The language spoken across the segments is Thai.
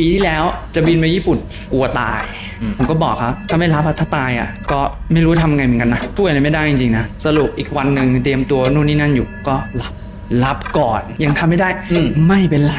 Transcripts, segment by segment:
ปีที่แล้วจะบินไปญี่ปุ่นกลัวตายอืมผมก็บอกครับถ้าไม่รับอะถ้าตายอะ ก็ไม่รู้ทำไงเหมือนกันนะพูดอะไรไม่ได้จริงๆนะสรุปอีกวันหนึ่งเตรียมตัวนู่นนี่นั่นอยู่ก็รับรับก่อน ยังทำไม่ได้อืมไม่เป็นไร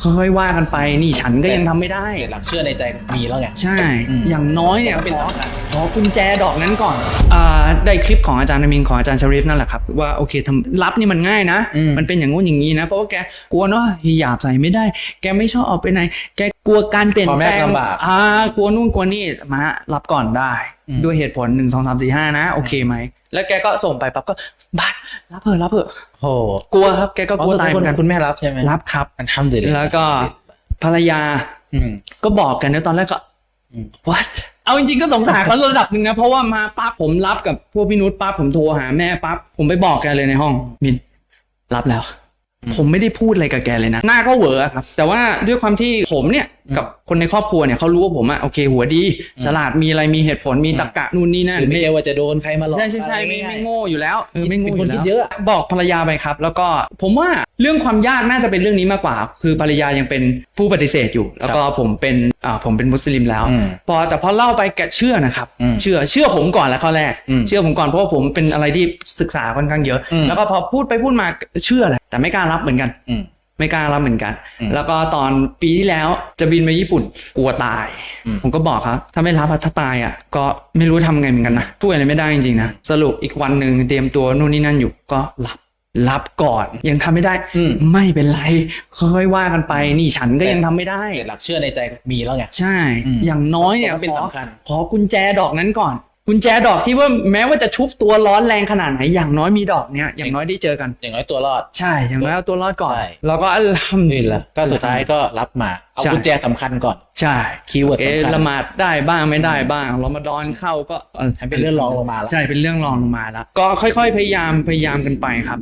ค่อยๆว่ากันไปนี่ฉันก็ยังทำไม่ได้แต่หลักเชื่อในใจมีแล้วไงใช่อืมอย่างน้อยเนี่ยมันก็เป็นขอสำคัญขอกุญแจดอกนั้นก่อนอ่าได้คลิปของอาจารย์นามินของอาจารย์ชริฟนั่นแหละครับว่าโอเคทำรับนี่มันง่ายนะอืมมันเป็นอย่างงู้นอย่างนี้นะ เพราะว่าแกกลัวเนาะฮิญาบใส่ไม่ได้ แกไม่ชอบออกไปไหน แกก ลัวการเปลี่ยนพ่อแปแม่ลงลำบากอ่ากลัวนู่นกลัวนี่มารับก่อนได้อืมด้วยเหตุผลหนึ่งสองสามสี่ห้านะ โอเคไหม แล้วแกก็ส่งไปปั๊บก็บัสรับเถอะรับเถอะโอ้กลัวครับแกก็กลัวตายเหคุมืณอนกันคุณแม่รับใช่ไหมรับครับอันทำดีเลยแล้วก็ภรรยาอืมก็บอกกันนะตอนแรกก็อืม what เอาจริงๆก็สงสารเขาระดับหนึ่งนะ เพราะว่ามาปั๊บผมรับกับพวกพี่นุชปั๊บผมโทรหาแม่ปั๊บผมไปบอกแกเลยในห้อง มินรับแล้ว ผมไม่ได้พูดอะไรกับแกเลยนะ หน้าก็เหวออะครับ แต่ว่าด้วยความที่ผมเนี่ย กับคนในครอบครัวเนี่ยเขารู้ว่าผมอะโอเค หัวดี ฉลาดมีอะไรมีเหตุผลมีตรรกะนู่นนี่นั่น คือไม่ใช่ว่าจะโดนใครมาหลอกใช่ใช่ใช่อะไรไม่ง่ายไม่โง่อยู่แล้วเออไม่โง่เป็นคนยู่แล้วคิดเยอะบอกภรรยาไปครับ แล้วก็ผมว่าเรื่องความยากน่าจะเป็นเรื่องนี้มากกว่า คือภรรยายังเป็นผู้ปฏิเสธอยู่ แล้วก็ผมเป็นอ่าผมเป็นมุสลิมแล้ว อืมพอแต่พอเล่าไปแกเชื่อนะครับ อืมเชื่อเชื่อผมก่อนแล้วข้อแรก อืมเชื่อผมก่อนเพราะว่าผมเป็นอะไรที่ศึกษาค่อนข้างเยอะ อืมแล้วก็พอพูดไปพูดมาเชื่อแหละแต่ไม่กล้ารับเหมือนกัน อืม ไม่กล้ารับเหมือนกันอืมแล้วก็ตอนปีที่แล้วจะบินไปญี่ปุ่นกลัวตายอืมผมก็บอกครับถ้าไม่รับอะถ้าตายอะก็ไม่รู้ทำไงเหมือนกันนะพูดอะไรไม่ได้จริงๆนะสรุปอีกวันหนึ่งเตรียมตัวนู่นนี่นั่นอยู่ก็รับรับก่อนยังทำไม่ได้อืมไม่เป็นไรค่อยๆว่ากันไปนี่ฉันก็ยังทำไม่ได้แต่หลักเชื่อในใจมีแล้วไงใช่อืมอย่างน้อยเนี่ยมันก็เป็นขอสำคัญขอกุญแจดอกนั้นก่อน กุญแจดอกที่ว่าแม้ว่าจะชุบตัวร้อนแรงขนาดไหนอย่างน้อยมีดอกเนี้ยอย่างน้อยได้เจอกัน อย่างน้อยตัวรอด ใช่อย่างน้อยเอาตัวรอดก่อน ใช่ แล้วก็อัลฮัมดุลินี่ลแหละละก็สุดท้ายก็รับมา เอาใช่ กุญแจสำคัญก่อน ใช่คีย์เวิร์ดเอะสำคัญละหมาดได้บ้างไม่ได้บ้างรอมฎอนเข้าก็ ให้เป็นเรื่องรองลงมาแล้ว ใช่เป็นเรื่องรองลงมาแล้ว ก็ค่อยๆ พยายามพยายามกันไปครับ